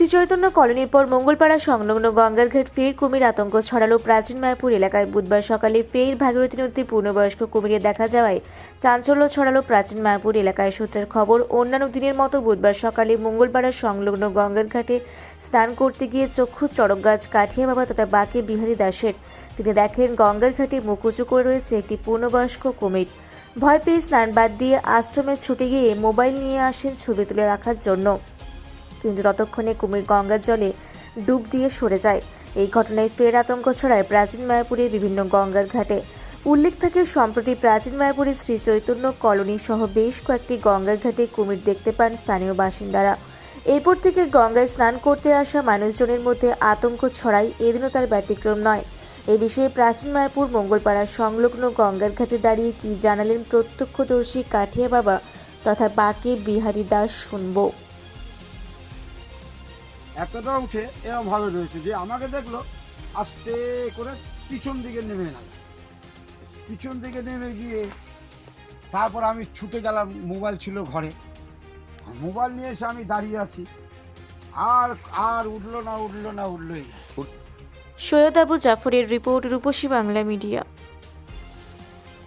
শ্রীচৈতন্য কলোনির পর মঙ্গলপাড়া সংলগ্ন গঙ্গার ঘাট ফের কুমির আতঙ্ক ছড়ালো প্রাচীন মায়াপুর এলাকায়। বুধবার সকালে ফের ভাগীরথী নদী পূর্ণবয়স্ক কুমিরে দেখা যাওয়ায় চাঞ্চল্য ছড়ালো প্রাচীন মায়াপুর এলাকায়। সূত্রের খবর, অন্যান্য দিনের মতো বুধবার সকালে মঙ্গলপাড়া সংলগ্ন গঙ্গার ঘাটে স্নান করতে গিয়ে চক্ষু চড়ক গাছ কাঠিয়া বাবা তথা বাকে বিহারী দাসের। তিনি দেখেন গঙ্গার ঘাটে করে রয়েছে একটি পূর্ণবয়স্ক কুমির। ভয় পেয়ে স্নান বাদ দিয়ে আশ্রমে ছুটে গিয়ে মোবাইল নিয়ে আসেন ছবি তুলে রাখার জন্য। কিন্তু ততক্ষণে কুমির গঙ্গার জলে ডুব দিয়ে সরে যায়। এই ঘটনায় ফের আতঙ্ক ছড়ায় প্রাচীন মায়াপুরের বিভিন্ন গঙ্গার ঘাটে। উল্লেখ থাকে, সম্প্রতি প্রাচীন মায়াপুরের শ্রী চৈতন্য কলোনি সহ বেশ কয়েকটি গঙ্গার ঘাটে কুমির দেখতে পান স্থানীয় বাসিন্দারা। এরপর থেকে গঙ্গায় স্নান করতে আসা মানুষজনের মধ্যে আতঙ্ক ছড়ায়, এদিনও তার ব্যতিক্রম নয়। এ বিষয়ে প্রাচীন মায়াপুর মঙ্গলপাড়ার সংলগ্ন গঙ্গার ঘাটে দাঁড়িয়ে কি জানালেন প্রত্যক্ষদর্শী কাঠিয়া বাবা তথা বাকে বিহারী দাস শুনব। এতটা উঠে এরকম ভালো রয়েছে যে আমাকে দেখল আস্তে করে পিছন দিকে নেমে এলাম। পিছন দিকে নেমে গিয়ে তারপর আমি ছুটে গেলাম, মোবাইল ছিল ঘরে। মোবাইল নিয়ে এসে আমি দাঁড়িয়ে আছি। আর আর উঠল না উঠল না, উঠলোই না। সৈয়দ আবু জাফরের রিপোর্ট রূপসী বাংলা মিডিয়া।